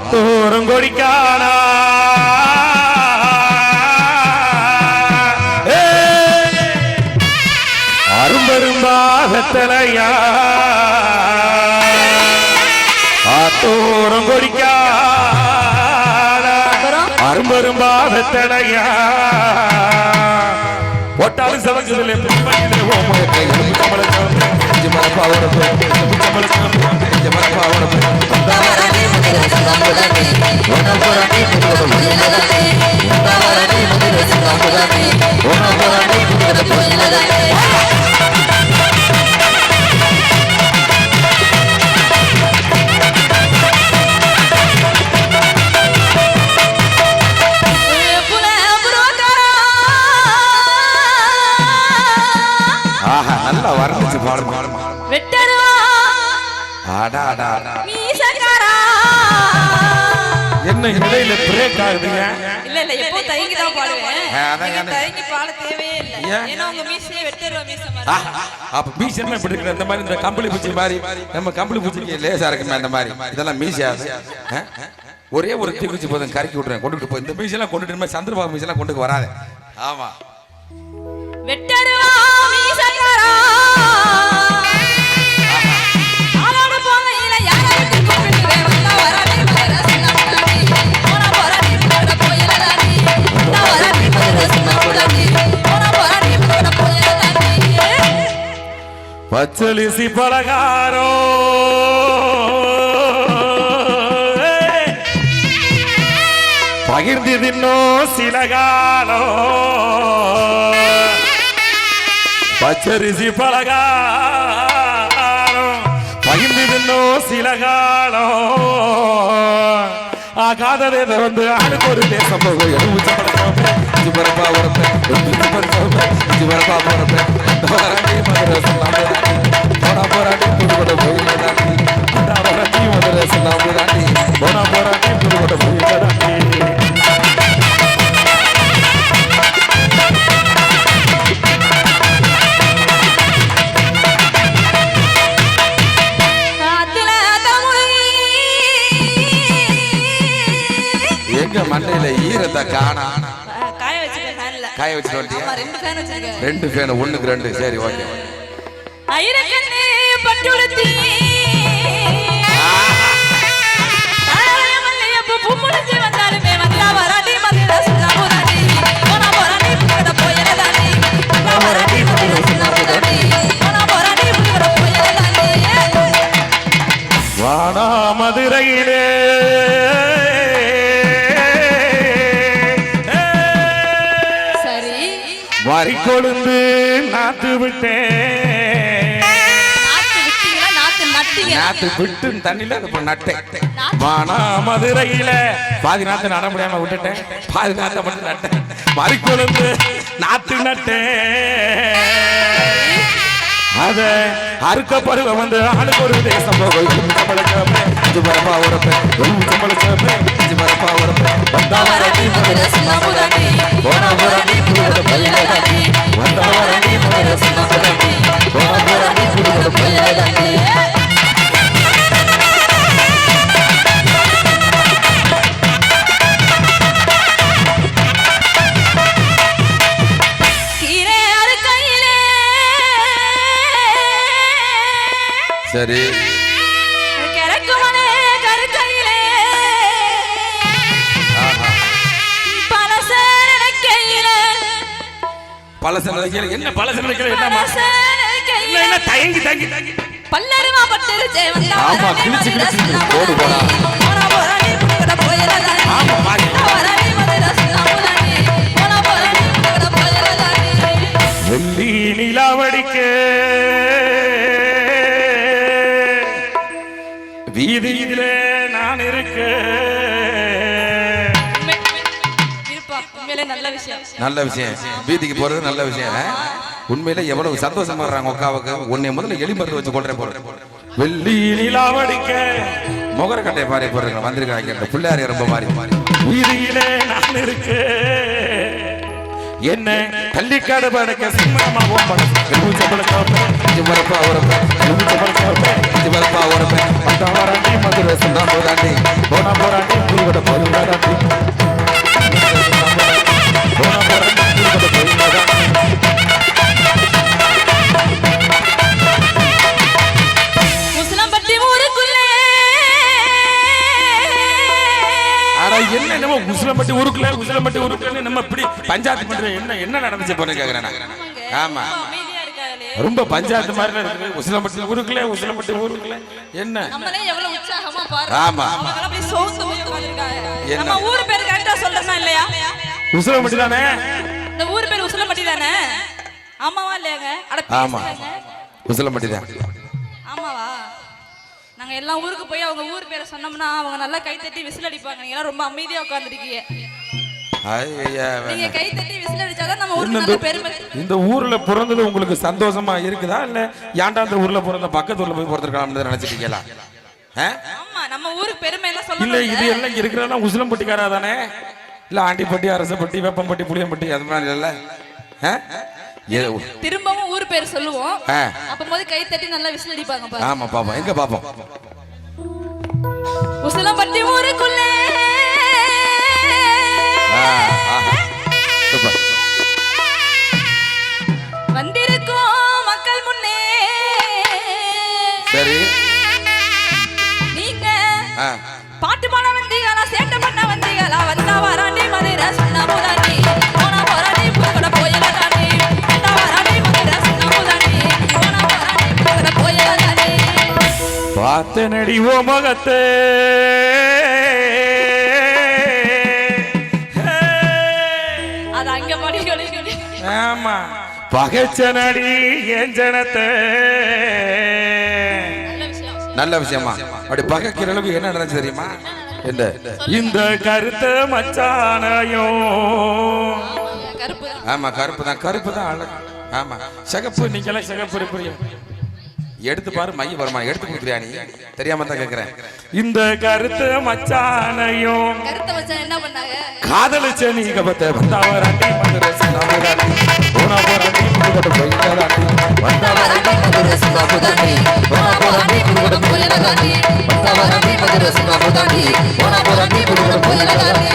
ஆத்தோரம் கொடிக்கானா? அரும்பரும்பாகத்தலையா? ஆத்தோரம் கொடிக்கானா? அரும்பெரும்பாகத்தலையா? ஒட்டாலும் சவங்குதிலே புதுமையிலே ஓமத்தை ஆஹா நல்லா வர்ணிச்சு பாடுமா வெட்டருவா அடா அடா அடா. என்ன இடையில பிரேக் ஆகுதுங்க? இல்ல இல்ல எப்போ தயங்கி தான் பாடுவேன். அதான். தயங்கி பாட தேவையே இல்ல. ஏன்? ஏன்னா உங்க மீசையே வெட்டருவா மீச ஆ, அப்ப மீசைன்னா இப்படி இருக்கிற இந்த மாதிரி இந்த கம்பளி பூச்சி மாதிரி நம்ம கம்பளி பூச்சிக்கு லேசா இருக்குமே அந்த மாதிரி. இதெல்லாம் மீசையா? ஆ? ஒரே ஒரு தீக்குச்சி போதும் கறக்கி விட்டுறேன் கொண்டுட்டு போய் இந்த மீசெல்லாம் கொண்டுட்டு சந்திரபாபு மீசெல்லாம் கொண்டு வராது. ஆமா. பச்சலிசி பலகாரோ. பகிர்ந்து தின்னோ சில காலம் பச்சரிசி பலகாரம் பகிர்ந்து தின்னோ சில காலம் ஆகாததே வந்து ஆளுக்கு ஒரு தேசம் போகும். பரப்பா பழக்கம், பரப்பா பருப்பா உரப்பேன், இஞ்சி இந்த மதுரை சொல்லாமே போனா போராண்டி புதுக்கோட்டை கோயிலை தாண்டி, இந்த வராண்டி மதுரை சொல்லாமே தாண்டி, போனா போராண்டி புதுக்கோட்டை தாண்டி. எங்க மண்டையில ஈரத்தை காணா காய வச்சுட்டு ரெண்டு ஃபேன் ஒண்ணுக்கு ரெண்டு சரி ஓகே ஐரக்கண்ணே பட்டுடுத்தி தாழை மல்லிகைப்பூ பூ முடிஞ்சு வந்தாலுமே வந்தா வராண்டி மதுரை சுண்ணாம்புதாண்டி. போனா போறாண்டி புதுக்கோட்டை போயிலதாண்டி. வந்தா வராண்டி மதுரை சுண்ணாம்புதாண்டி. போனா போறாண்டி புதுக்கோட்டை போயிலதாண்டி. வாடா மதுரையிலே வரி கொழுந்து நாத்து விட்டேன். நாத்து விட்டு தண்ணில இப்ப நட்டேன். வானா மதுரையில பாதி நாத்து நட முடியாம விட்டுட்டேன். பாதி நாத்த மட்டும் நட்டேன். வரி கொழுந்து நாத்து நட்டேன். அத அறுக்க பருவ வந்து ஆளுக்கு ஒரு தேசம் போகும் இஞ்சி பரப்பா எலுமிச்சை பழக்கம், இஞ்சி பரப்பா உரப்பேன். வந்தா வராண்டி மதுரை சுண்ணாம்புதாண்டி. போனா போராண்டி சரி. பழச நிலைக்கையில என்ன பழச இல்ல, நினைக்கையிலே என்ன தயங்கி தயங்கி தயங்கி. பல்லருவா பட்டுருச்சே வந்தா ஆமா, கிழிச்சு, கிழிச்சு. போடு, போடா. போனா. ஆமா பாரு. உண்மையிலே நல்ல விஷயம். நல்ல விஷயம். வீதிக்கு போறது நல்ல விஷயம். உண்மையில எவ்வளவு சந்தோஷமா வர்றாங்க உக்காவுக்கு? உன்னை முதல்ல எலி மருந்து வச்சு கொள்றேன் போறேன் வெள்ளி நிலாவடிக்க முகர கட்டையை பாரு போடுறேன் வந்திருக்காங்க. இந்த பிள்ளையாரி ரொம்ப மாறி வீதியிலே நான் இருக்க என்ன? கள்ளிக்காடு படக்க சிம்மமா ஓம்பட இஞ்சி மரப்பா உரப்ப இஞ்சி மரப்பா உரப்ப இஞ்சி மரப்பா உரப்ப பத்தாம் வராண்டி மதுரை சுந்தா போதாண்டி போனா போராண்டி புதுக்கோட்டை போராண்டி என்ன நம்ம உசிலம்பட்டி ஊருக்குள்ள உசிலம்பட்டி ஊருக்குள்ள நம்ம இப்படி பஞ்சாயத்து பண்ற என்ன என்ன நடந்துச்சு போன கேக்குறேன். ஆமா. ரொம்ப பஞ்சாயத்து மாதிரி இருக்குது. உசிலம்பட்டி ஊருக்குள்ள உசிலம்பட்டி ஊருக்குள்ள. என்ன? ஆமா. என்ன? நம்ம ஊர் பேர் கரெக்டா சொல்றோமா இல்லையா? உசிலம்பட்டி தானே இந்த ஊர் பேர் உசிலம்பட்டி தானே ஆமாவா இல்லையாங்க? அட ஆமா. உசிலம்பட்டி தான் ஆமாவா? நாங்க எல்லா ஊருக்கு போய் அவங்க ஊர் பேரை சொன்னோம்னா அவங்க நல்லா கை தட்டி விசில் அடிப்பாங்க. நீங்க எல்லாம் ரொம்ப அமைதியா உட்கார்ந்துருக்கீங்க. நீங்க கை தட்டி விசில் அடிச்சாதான் நம்ம ஊருக்கு நல்ல பெருமை. இந்த ஊர்ல பிறந்தது உங்களுக்கு சந்தோஷமா இருக்குதா? இல்ல ஏன்டா இந்த ஊர்ல பிறந்த பக்கத்து ஊர்ல போய் பிறந்திருக்கலாம்னு நினைச்சிட்டீங்களா? ஆமா நம்ம ஊருக்கு பெருமை எல்லாம் இல்ல சொல்லணும் இது எல்லாம் இருக்கிறதெல்லாம் உசிலம்பட்டிக்காரா தானே? இல்ல ஆண்டிப்பட்டி அரசப்பட்டி வேப்பம்பட்டி புளியம்பட்டி அது மாதிரி இல்ல திரும்பவும் ஊர் பேர் சொல்லுவோம். அப்பம்போது கை தட்டி நல்லா விசில் அடிப்பாங்க ஆமா பாப்போம். எங்க பாப்போம்? உசிலம்பட்டி ஊருக்குள்ளே. வந்திருக்கோம் மக்கள் முன்னே. சரி. நீங்க. பாட்டு பாட பார்த்த நடி ஓ முகத்தே! ஆமா. பகைச்ச நடி என் ஜனத்தை. நல்ல விஷயம். நல்ல விஷயமா? அப்படி பகைக்கிற அளவுக்கு என்ன நடந்துச்சு தெரியுமா? இந்த இந்த கருத்த மச்சானையும் கருப்பு தான். ஆமா கருப்பு தான் கருப்பு தான் அழகு. ஆமா. சிகப்பு நீங்களாம் சிகப்பு இருப்பீங்க. எடுத்து பாரு மைய வருமா எடுத்து கொடுக்குறியா நீ? தெரியாம தான் கேக்குறேன். இந்த கருத்த மச்சானையும் கருத்தை வச்சா என்ன பண்ணாங்க? காதலிச்ச நீங்க பத்த வந்தாவராண்டி மதுரை சொன்னாவராண்டி போனா போராண்டி புதுக்கோட்டை போயிட்டாராண்டி வந்தாவராண்டி மதுரை சொன்னாவராண்டி போனா போராண்டி புதுக்கோட்டை போயிட்டாராண்டி வந்தாவராண்டி மதுரை சொன்னாவராண்டி போனா போராண்டி புதுக்கோட்டை போயிட்டாராண்டி